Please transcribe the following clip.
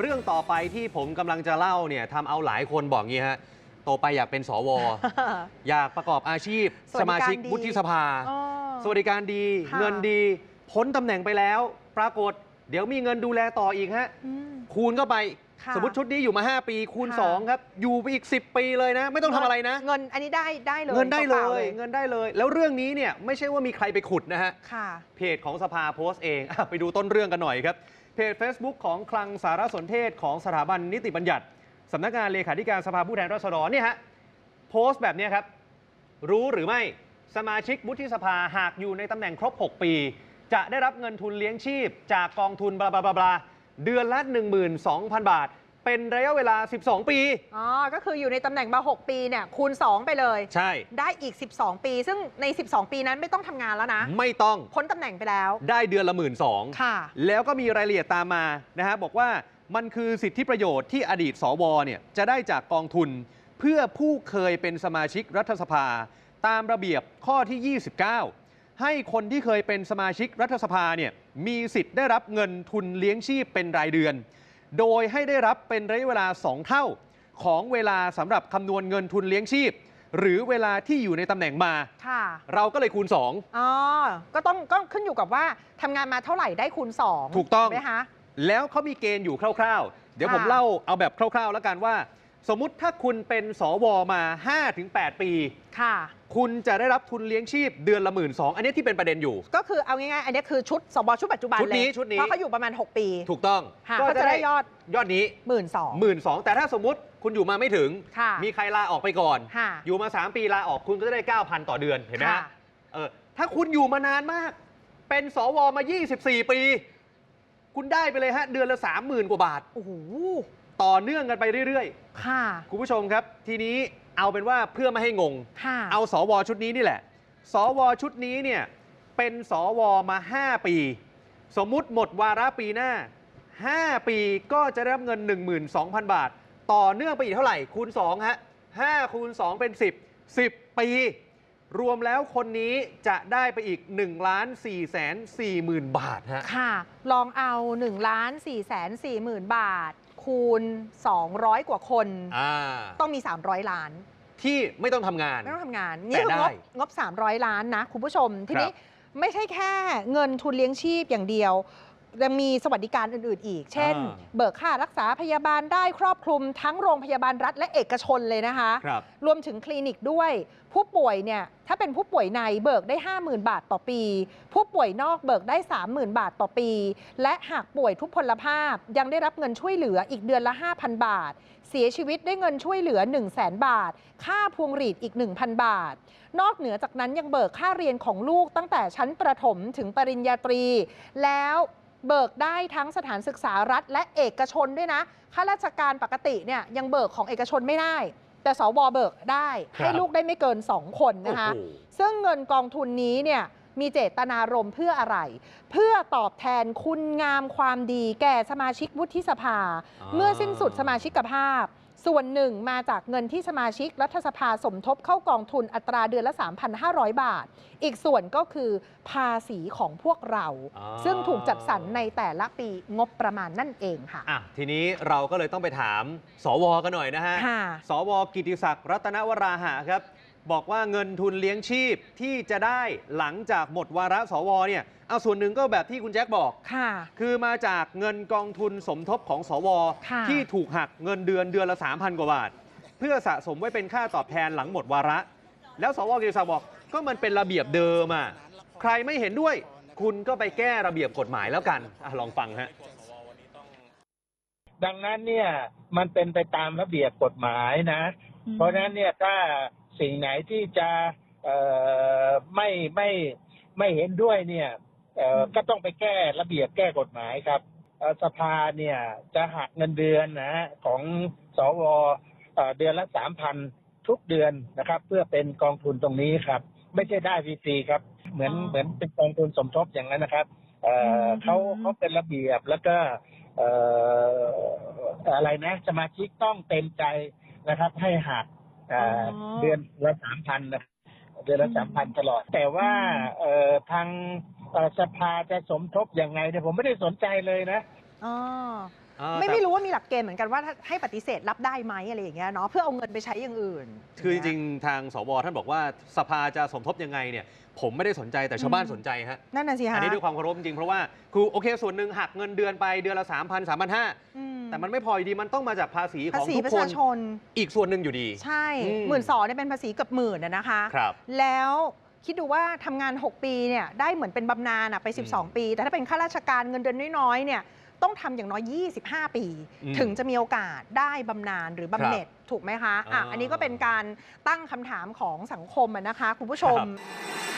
เรื่องต่อไปที่ผมกำลังจะเล่าเนี่ยทำเอาหลายคนบอกงี้ฮะโตไปอยากเป็นสว อยากประกอบอาชีพสวัสสดิการมาชิกดีวุฒิสภาอ๋อสวัสดิการดีค่ะเงินดี พ้นตำแหน่งไปแล้ว ปรากฏ เดี๋ยวมีเงินดูแลต่ออีกฮะอืมคูณเข้าไปค่ะสมมติชุดนี้อยู่มา 5 ปี คูณค่ะ2ครับ อยู่ไปอีก 10 ปีเลยนะ ไม่ต้องทำอะไรนะ เงินอันนี้ได้ได้เลย เงินได้เลปายๆเงินได้เลย แล้วเรื่องนี้เนี่ยไม่ใช่ว่ามีใครไปขุดนะฮะค่ะเพจของสภาโพสต์เองอะไปดูต้นเรื่องกันหน่อยครับ เพจ Facebook ของคลังสารสนเทศของสถาบันนิติบัญญัติสำนักงานเลขาธิการสภาผู้แทนราษฎรเนี่ยฮะโพสต์แบบนี้ครับ รู้หรือไม่สมาชิกวุฒิสภาหากอยู่ในตำแหน่งครบ 6 ปี จะได้รับเงินทุนเลี้ยงชีพ จากกองทุนบลาบลาบลาบลาเดือนละ12,000 บาท เป็นระยะเวลา 12 ปี อ๋อ ก็คืออยู่ในตำแหน่งมา 6 ปีเนี่ยคูณ 2 ไปเลย ใช่ ได้อีก 12 ปี ซึ่งใน 12 ปีนั้นไม่ต้องทำงานแล้วนะ ไม่ต้องพ้นตำแหน่งไปแล้ว ได้เดือนละหมื่นสองค่ะ แล้วก็มีรายละเอียดตามมานะฮะบอกว่ามันคือสิทธิประโยชน์ที่อดีตสวเนี่ยจะได้จากกองทุน เพื่อผู้เคยเป็นสมาชิกรัฐสภา ตามระเบียบข้อที่ 29 ให้คนที่เคยเป็นสมาชิกรัฐสภาเนี่ยมีสิทธิ์ได้รับเงินทุนเลี้ยงชีพเป็นรายเดือน โดยให้ได้รับเป็นระยะเวลา 2 เท่า ของเวลาสำหรับคำนวณเงินทุนเลี้ยงชีพ หรือเวลาที่อยู่ในตำแหน่งมา ค่ะ เราก็เลยคูณ 2 อ๋อ ก็ต้องก็ขึ้นอยู่กับว่าทำงานมาเท่าไหร่ได้คูณ2ถูกต้อง ไหมคะ แล้วเขามีเกณฑ์อยู่คร่าวๆ เดี๋ยวค่ะผมเล่าเอาแบบคร่าวๆ แล้วกันว่า สมมุติถ้าคุณเป็นสวมา 5-8 ปี ค่ะ คุณจะได้รับทุนเลี้ยงชีพเดือนละหมื่นสองอันนี้ที่เป็นประเด็นอยู่ ก็คือเอาง่ายๆ อันนี้คือชุดสบชุดปัจจุบันชุดนี้เลยชุดนี้ เพราะเขาอยู่ประมาณ 6 ปี ถูกต้องค่ะก็จะได้ยอดยอดนี้หมื่นสองหมื่นสองแต่ถ้าสมมุติคุณอยู่มาไม่ถึงค่ะมีใครลาออกไปก่อนค่ะอยู่มา 3 ปีลาออกคุณก็จะได้ 9,000 ต่อเดือนเห็นไหมค่ะฮะเออถ้าคุณอยู่มานานมาก เป็นสวมา 24 ปี คุณได้ไปเลยฮะเดือนละ 30,000 กว่าบาทโอ้โหต่อเนื่องกันไปเรื่อยๆ ค่ะ คุณผู้ชมครับทีนี้ เอาเป็นว่าเพื่อไม่ให้งงค่ะเอาสวชุดนี้นี่แหละ สวชุดนี้เนี่ยเป็นสวมา 5 ปี สมมุติหมดวาระปีหน้า 5 ปีก็จะได้รับเงิน 12,000 บาท ต่อเนื่องไปอีกเท่าไหร่ คูณ2ฮะ5คูณ2เป็น 10 10 ปี รวมแล้วคนนี้จะได้ไปอีก1ล้าน4แสน4หมื่นบาทฮะค่ะ ลองเอา1ล้าน4แสน4หมื่นบาท คูณ 200 กว่าคน อ่าต้องมี 300 ล้าน ที่ไม่ต้องทำงาน ไม่ต้องทำงานแต่นี่คืองบได้งบ 300 ล้านนะ คุณผู้ชม ทีนี้ครับไม่ใช่แค่เงินทุนเลี้ยงชีพอย่างเดียว ยังมีสวัสดิการอื่น ๆ อีก เช่น อ่า เบิกค่ารักษาพยาบาลได้ครอบคลุมทั้งโรงพยาบาลรัฐและเอกชนเลยนะคะ ครับ รวมถึงคลินิกด้วย ผู้ป่วยเนี่ยถ้าเป็นผู้ป่วยในเบิกได้ 50,000 บาทต่อปี ผู้ป่วยนอกเบิกได้ 30,000 บาทต่อปี และหากป่วยทุพพลภาพยังได้รับเงินช่วยเหลืออีกเดือนละ 5,000 บาท เสียชีวิตได้เงินช่วยเหลือ 1 0 0 0 0แบาท ค่าพวงหรีดอีก 1,000 บาท นอกเหนือจากนั้นยังเบิกค่าเรียนของลูกตั้งแต่ชั้นประถมถึงปริญญาตรี แล้ว เบิกได้ทั้งสถานศึกษารัฐและเอกชนด้วยนะข้าราชการปกติเนี่ยยังเบิกของเอกชนไม่ได้ แต่สวเบิกได้ครับให้ลูกได้ไม่เกิน 2 คนนะคะโอ้โหซึ่งเงินกองทุนนี้เนี่ยมีเจตนารมณ์เพื่ออะไร เพื่อตอบแทนคุณงามความดีแก่สมาชิกวุฒิสภา เมื่อสิ้นสุดสมาชิกภาพ ส่วนหนึ่งมาจากเงินที่สมาชิกรัฐสภาสมทบเข้ากองทุนอัตราเดือนละ 3,500 บาท อีกส่วนก็คือภาษีของพวกเราอ่าซึ่งถูกจัดสรรในแต่ละปีงบประมาณนั่นเองค่ะอะ ทีนี้เราก็เลยต้องไปถาม สวกันหน่อยนะฮะค่ะสวกิติศักดิ์รัตนวราหะครับ บอกว่าเงินทุนเลี้ยงชีพที่จะได้หลังจากหมดวาระสวเนี่ยเอาส่วนหนึ่งก็แบบที่คุณแจ็คบอกค่ะ คือมาจากเงินกองทุนสมทบของสวค่ะที่ถูกหักเงินเดือนเดือนละ 3,000 กว่าบาท เพื่อสะสมไว้เป็นค่าตอบแทนหลังหมดวาระ แล้วสวกิติศักดิ์บอกก็มันเป็นระเบียบเดิมอะใครไม่เห็นด้วย คุณก็ไปแก้ระเบียบกฎหมายแล้วกันอะลองฟังฮะดังนั้นเนี่ยมันเป็นไปตามระเบียบกฎหมายนะ เพราะฉะนั้นเนี่ยถ้า สิ่งไหนที่จะเอ่อไม่ไม่ไม่เห็นด้วยเนี่ยเอ่อก็ต้องไปแก้ระเบียบแก้กฎหมายครับเอ่อสภาเนี่ยจะหักเงินเดือนนะฮะของสวเอ่อเดือนละสามพันทุกเดือนนะครับ เพื่อเป็นกองทุนตรงนี้ครับ ไม่ใช่ได้ฟรีๆครับ เหมือนอ๋อเหมือนเป็นกองทุนสมทบอย่างนั้นนะครับเอ่อมเขาเขาเป็นระเบียบแล้วก็เอ่ออะไรนะ สมาชิกต้องเต็มใจนะครับ ให้หัก เอ่อออเดือนละสามพันนะเดือนละสามพันตลอด แต่ว่าเอ่อทางเอ่อสภาจะสมทบยังไงเนี่ยผมไม่ได้สนใจเลยนะอ๋อเออไม่แต่ไม่รู้ว่ามีหลักเกณฑ์เหมือนกันว่าถ้าให้ปฏิเสธรับได้ไหมอะไรอย่างเงี้ยเนาะเพื่อเอาเงินไปใช้อย่างอื่น คือจริงๆทางสวท่านบอกว่าสภาจะสมทบยังไงเนี่ย ผมไม่ได้สนใจแต่ชาวบ้านสนใจฮะนั่นน่ะสิฮะอันนี้ด้วยความเคารพจริงๆเพราะว่าคือโอเคส่วนหนึ่งหักเงินเดือนไปเดือนละ3 0 0 0 3 5 0 0อืม แต่มันไม่พออยู่ดีมันต้องมาจากภาษีขภาองษีทุกประคชานชน อีกส่วนหนึ่งอยู่ดี ใช่อืมหมื่นสองเนี่ยเป็นภาษีเกือบหมื่นอะนะคะ ครับแล้วคิดดูว่าทำงาน 6 ปีเนี่ยได้เหมือนเป็นบำนาญอะไป อืม12 ปี แต่ถ้าเป็นข้าราชการเงินเดือนน้อยๆเนี่ยต้องทำอย่างน้อย 25 ปี อืมถึงจะมีโอกาสได้บำนาญหรือบำเหน็จถูกไหมคะอะอ่าอันนี้ก็เป็นการตั้งคำถามของสังคมอะนะคะ คุณผู้ชม ครับ